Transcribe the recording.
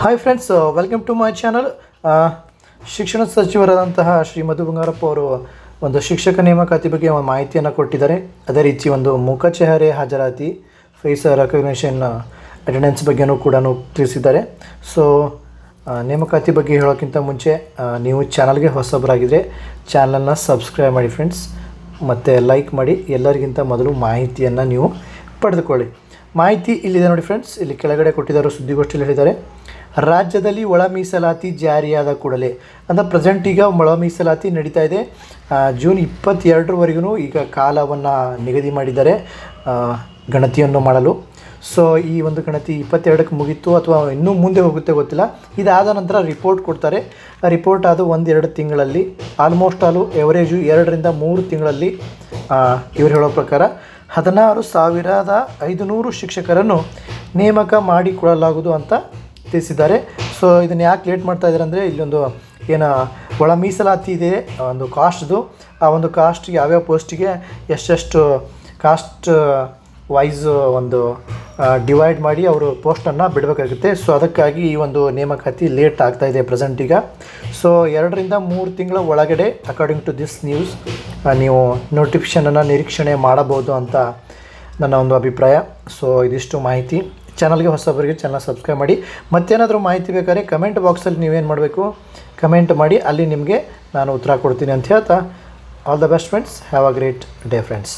Hi friends welcome to my channel ಶಿಕ್ಷಣ ಸಚಿವರಾದಂತಹ ಶ್ರೀ ಮಧು ಬಂಗಾರಪ್ಪ ಅವರು ಒಂದು ಶಿಕ್ಷಕ ನೇಮಕಾತಿ ಬಗ್ಗೆ ಒಂದು ಮಾಹಿತಿಯನ್ನು ಕೊಟ್ಟಿದ್ದಾರೆ. ಅದೇ ರೀತಿ ಒಂದು ಮುಖ ಚೆಹರೆ ಹಾಜರಾತಿ ಫೇಸ್ ರೆಕಗ್ನೇಷನ್ ಅಟೆಂಡೆನ್ಸ್ ಬಗ್ಗೆನೂ ಕೂಡ ತಿಳಿಸಿದ್ದಾರೆ. ಸೊ ನೇಮಕಾತಿ ಬಗ್ಗೆ ಹೇಳೋಕ್ಕಿಂತ ಮುಂಚೆ ಆ, ನೀವು ಚಾನಲ್ಗೆ ಹೊಸಬರಾಗಿದ್ದರೆ ಚಾನಲನ್ನು ಸಬ್ಸ್ಕ್ರೈಬ್ ಮಾಡಿ ಫ್ರೆಂಡ್ಸ್ ಮತ್ತು ಲೈಕ್ ಮಾಡಿ ಎಲ್ಲರಿಗಿಂತ ಮೊದಲು ಮಾಹಿತಿಯನ್ನು ನೀವು ಪಡೆದುಕೊಳ್ಳಿ. ಮಾಹಿತಿ ಇಲ್ಲಿದೆ ನೋಡಿ ಫ್ರೆಂಡ್ಸ್ ಇಲ್ಲಿ ಕೆಳಗಡೆ ಕೊಟ್ಟಿದ್ದಾರೆ ಸುದ್ದಿಗೋಷ್ಠಿಯಲ್ಲಿ ಹೇಳಿದ್ದಾರೆ. ರಾಜ್ಯದಲ್ಲಿ ಒಳ ಮೀಸಲಾತಿ ಜಾರಿಯಾದ ಕೂಡಲೇ. ಅಂದರೆ ಪ್ರೆಸೆಂಟ್ ಈಗ ಒಳ ಮೀಸಲಾತಿ ನಡೀತಾ ಇದೆ. ಜೂನ್ ಇಪ್ಪತ್ತೆರಡರವರೆಗೂ ಈಗ ಕಾಲವನ್ನು ನಿಗದಿ ಮಾಡಿದ್ದಾರೆ ಗಣತಿಯನ್ನು ಮಾಡಲು. ಸೊ ಈ ಒಂದು ಗಣತಿ ಇಪ್ಪತ್ತೆರಡಕ್ಕೆ ಮುಗೀತು ಅಥವಾ ಇನ್ನೂ ಮುಂದೆ ಹೋಗುತ್ತೆ ಗೊತ್ತಿಲ್ಲ. ಇದಾದ ನಂತರ ರಿಪೋರ್ಟ್ ಕೊಡ್ತಾರೆ. ರಿಪೋರ್ಟ್ ಅದು ಒಂದೆರಡು ತಿಂಗಳಲ್ಲಿ ಆಲ್ಮೋಸ್ಟ್ ಆಲು ಎವರೇಜು ಎರಡರಿಂದ ಮೂರು ತಿಂಗಳಲ್ಲಿ ಇವರು ಹೇಳೋ ಪ್ರಕಾರ ಹದಿನಾರು ಸಾವಿರದ ಐದುನೂರು ಶಿಕ್ಷಕರನ್ನು ನೇಮಕ ಮಾಡಿಕೊಳ್ಳಲಾಗುವುದು ಅಂತ ತಿಳಿಸಿದ್ದಾರೆ ಸೊ ಇದನ್ನು ಯಾಕೆ ಲೇಟ್ ಮಾಡ್ತಾ ಇದ್ದಾರೆ ಅಂದರೆ ಇಲ್ಲೊಂದು ಏನು, ಒಳ ಮೀಸಲಾತಿ ಇದೆ ಒಂದು ಕಾಸ್ಟ್ದು ಆ ಒಂದು ಕಾಸ್ಟ್ ಯಾವ್ಯಾವ ಪೋಸ್ಟಿಗೆ ಎಷ್ಟೆಷ್ಟು ಕಾಸ್ಟ್ ವೈಸ್ ಒಂದು ಡಿವೈಡ್ ಮಾಡಿ ಅವರು ಪೋಸ್ಟನ್ನು ಬಿಡಬೇಕಾಗುತ್ತೆ. ಸೊ ಅದಕ್ಕಾಗಿ ಈ ಒಂದು ನೇಮಕಾತಿ ಲೇಟ್ ಆಗ್ತಾ ಇದೆ ಪ್ರೆಸೆಂಟ್ ಈಗ. ಸೊ ಎರಡರಿಂದ ಮೂರು ತಿಂಗಳ ಒಳಗಡೆ ಅಕಾರ್ಡಿಂಗ್ ಟು ದಿಸ್ ನ್ಯೂಸ್ ನೀವು ನೋಟಿಫಿಕೇಷನನ್ನು ನಿರೀಕ್ಷಣೆ ಮಾಡಬಹುದು ಅಂತ ನನ್ನ ಒಂದು ಅಭಿಪ್ರಾಯ. ಸೊ ಇದಿಷ್ಟು ಮಾಹಿತಿ. ಚಾನಲ್ಗೆ ಹೊಸಬರಿಗೆ ಚಾನಲ್ ಸಬ್ಸ್ಕ್ರೈಬ್ ಮಾಡಿ. ಮತ್ತೇನಾದರೂ ಮಾಹಿತಿ ಬೇಕಾದ್ರೆ ಕಮೆಂಟ್ ಬಾಕ್ಸಲ್ಲಿ ನೀವೇನು ಮಾಡಬೇಕು? ಕಮೆಂಟ್ ಮಾಡಿ, ಅಲ್ಲಿ ನಿಮಗೆ ನಾನು ಉತ್ತರ ಕೊಡ್ತೀನಿ ಅಂತ ಹೇಳ್ತಾ. All the best friends have a great day friends